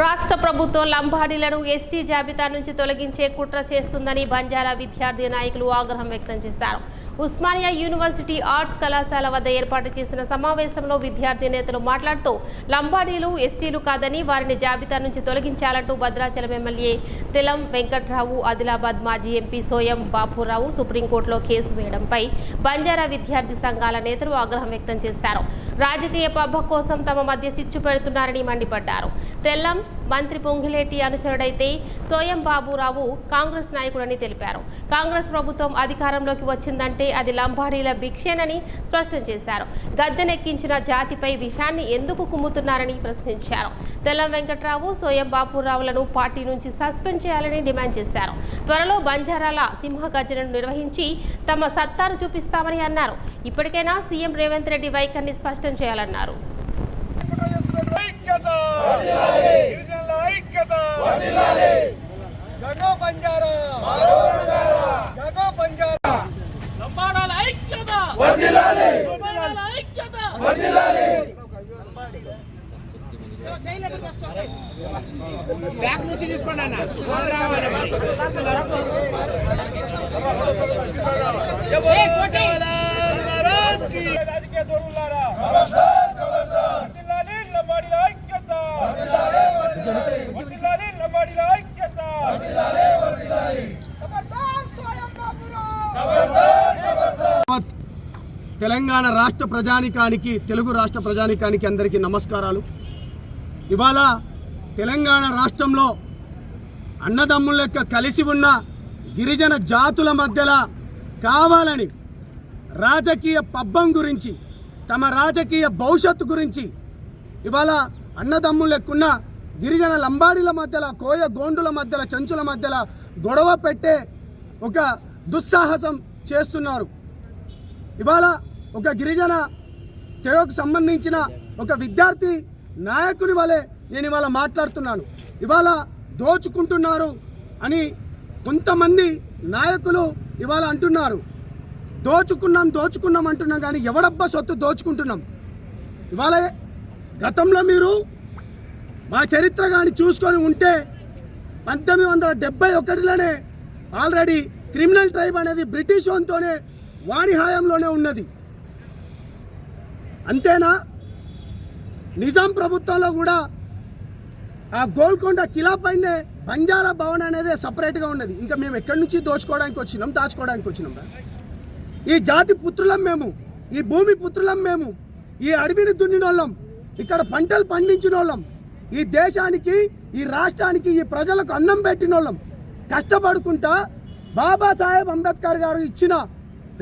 రాష్ట్ర ప్రభుత్వం లంబాడీలను ఎస్టీ జాబితా నుంచి తొలగించే కుట్ర చేస్తుందని బంజారా విద్యార్థి నాయకులు ఆగ్రహం వ్యక్తం చేశారు. ఉస్మానియా యూనివర్సిటీ ఆర్ట్స్ కళాశాల వద్ద ఏర్పాటు చేసిన సమావేశంలో విద్యార్థి నేతలు మాట్లాడుతూ లంబాడీలు ఎస్టీలు కాదని వారిని జాబితా నుంచి తొలగించాలంటూ భద్రాచలం ఎమ్మెల్యే తెలం వెంకట్రావు ఆదిలాబాద్ మాజీ ఎంపీ సోయం బాపురావు సుప్రీంకోర్టులో కేసు వేయడంపై బంజారా విద్యార్థి సంఘాల నేతలు ఆగ్రహం వ్యక్తం చేశారు. రాజకీయ పబ్బ కోసం తమ మధ్య చిచ్చు పెడుతున్నారని మండిపడ్డారు. తెల్లం మంత్రి పొంగిలేటి అనుచరుడైతే సోయం బాబురావు కాంగ్రెస్ నాయకుడని తెలిపారు. కాంగ్రెస్ ప్రభుత్వం అధికారంలోకి వచ్చిందంటే అది లంబాడీల భిక్షేనని స్పష్టం చేశారు. గద్దెనెక్కించిన జాతిపై విషాన్ని ఎందుకు కుమ్ముతున్నారని ప్రశ్నించారు. తెల్లం వెంకట్రావు సోయం బాపురావులను పార్టీ నుంచి సస్పెండ్ చేయాలని డిమాండ్ చేశారు. త్వరలో బంజారాల సింహ గజనను నిర్వహించి తమ సత్తాను చూపిస్తామని అన్నారు. ఇప్పటికైనా సీఎం రేవంత్ రెడ్డి వైఖరిని స్పష్టం చేయాలన్నారు ఐక్యత గిరిజనుల ఐక్యత జగో బంజారా జగో బంజారా లంబాడాల ఐక్యత లంబాడాల ఐక్యత బ్యాక్ నుంచి తీసుకోండి అన్న రాజకీయ దొరులారా తెలంగాణ రాష్ట్ర ప్రజానికానికి తెలుగు రాష్ట్ర ప్రజానికానికి అందరికీ నమస్కారాలు. ఇవాళ తెలంగాణ రాష్ట్రంలో అన్నదమ్ముల యొక్క కలిసి ఉన్న గిరిజన జాతుల మధ్యలో కావాలని రాజకీయ పబ్బం గురించి తమ రాజకీయ భవిష్యత్తు గురించి ఇవాళ అన్నదమ్ముల లెక్కున్న గిరిజన లంబాడీల మధ్యలో కోయ గోండుల మధ్యలో చెంచుల మధ్యలో గొడవ పెట్టే ఒక దుస్సాహసం చేస్తున్నారు. ఇవాళ ఒక గిరిజన తెగకు సంబంధించిన ఒక విద్యార్థి నాయకుని వలె నేను ఇవాళ మాట్లాడుతున్నాను. ఇవాళ దోచుకుంటున్నారు అని కొంతమంది నాయకులు ఇవాళ అంటున్నారు. దోచుకున్నాం దోచుకున్నాం అంటున్నాం కానీ ఎవడబ్బా సొత్తు దోచుకుంటున్నాం? ఇవాళ గతంలో మీరు మా చరిత్ర కానీ చూసుకొని ఉంటే పంతొమ్మిది వందల డెబ్బై ఒకటిలోనే ఆల్రెడీ క్రిమినల్ ట్రైబ్ అనేది బ్రిటిష్ వానితోనే వాణి హాయంలోనే ఉన్నది. అంతేనా? నిజాం ప్రభుత్వంలో కూడా ఆ గోల్కొండ కిలా పైనే బంజారా భవన్ అనేది సపరేట్గా ఉన్నది. ఇంకా మేము ఎక్కడి నుంచి దోచుకోవడానికి వచ్చినాం దాచుకోవడానికి వచ్చినాం ఈ జాతి పుత్రులం మేము ఈ భూమి పుత్రులం మేము ఈ అడవిని దున్నినోళ్ళం ఇక్కడ పంటలు పండించిన వాళ్ళం ఈ దేశానికి ఈ రాష్ట్రానికి ఈ ప్రజలకు అన్నం పెట్టిన వాళ్ళం కష్టపడుకుంటా బాబాసాహెబ్ అంబేద్కర్ గారు ఇచ్చిన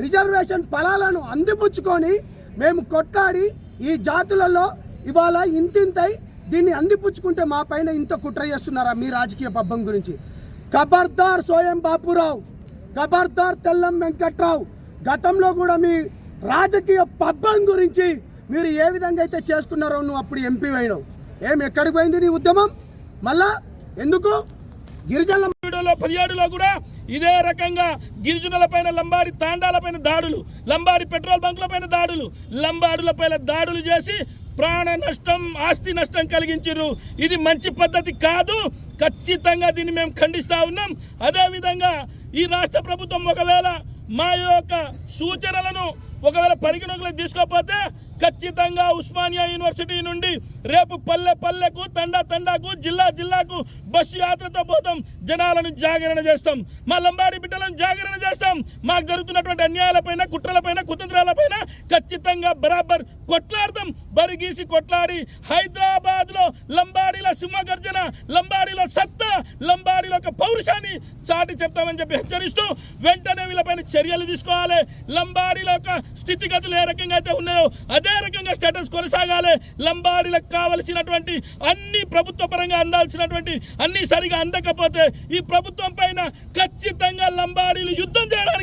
రిజర్వేషన్ ఫలాలను అందిపుచ్చుకొని మేము కొట్లాడి ఈ జాతులలో ఇవాళ ఇంతింతై దీన్ని అందిపుచ్చుకుంటే మా పైన ఇంత కుట్ర చేస్తున్నారా మీ రాజకీయ పబ్బం గురించి? ఖబర్దార్ సోయం బాపురావు ఖబర్దార్ తెల్లం వెంకట్రావు గతంలో కూడా మీ రాజకీయ పబ్బం గురించి మీరు ఏ విధంగా అయితే చేసుకున్నారో నువ్వు అప్పుడు ఎంపీ అయినావు. ఏం ఎక్కడికి పోయింది నీ ఉద్యమం? మళ్ళా ఎందుకు? గిరిజనుల వీడియోలో పదిహేడులో కూడా ఇదే రకంగా గిరిజనుల పైన లంబాడి తాండాలపైన దాడులు లంబాడి పెట్రోల్ బంకుల పైన దాడులు లంబాడుల పైన దాడులు చేసి ప్రాణ నష్టం ఆస్తి నష్టం కలిగించారు ఇది మంచి పద్ధతి కాదు. ఖచ్చితంగా దీన్ని మేము ఖండిస్తూ ఉన్నాం. అదేవిధంగా ఈ రాష్ట్ర ప్రభుత్వం ఒకవేళ మా యొక్క సూచనలను ఒకవేళ పరిగణలోకి తీసుకోకపోతే ఖచ్చితంగా ఉస్మానియా యూనివర్సిటీ నుండి రేపు పల్లె పల్లెకు తండా తండాకు జిల్లా జిల్లాకు బస్సు యాత్రతో పోతాం. జనాలను జాగరణ చేస్తాం. మా లంబాడి బిడ్డలను జాగరణ చేస్తాం. మాకు జరుగుతున్నటువంటి అన్యాయాలపైన కుట్రలపైన కుతంత్రాలపైన ఖచ్చితంగా బరాబర్ కొట్లాడతాం. బరిగీసి కొట్లాడి హైదరాబాద్లో లంబాడీల సింహగర్జన లంబాడీల సత్తా లంబాడీల యొక్క పౌరుషాన్ని చాటి చెప్తామని చెప్పి హెచ్చరిస్తూ వెంటనే వీళ్ళపైన చర్యలు తీసుకోవాలి. లంబాడీల యొక్క స్థితిగతులు ఏ రకంగా అయితే ఉన్నాయో అదే రకంగా స్టేటస్ కొనసాగాలి. లంబాడీలకు కావలసినటువంటి అన్ని ప్రభుత్వ పరంగా అందాల్సినటువంటి అన్ని సరిగా అందకపోతే ఈ ప్రభుత్వం పైన ఖచ్చితంగా లంబాడీలు యుద్ధం చేయడానికి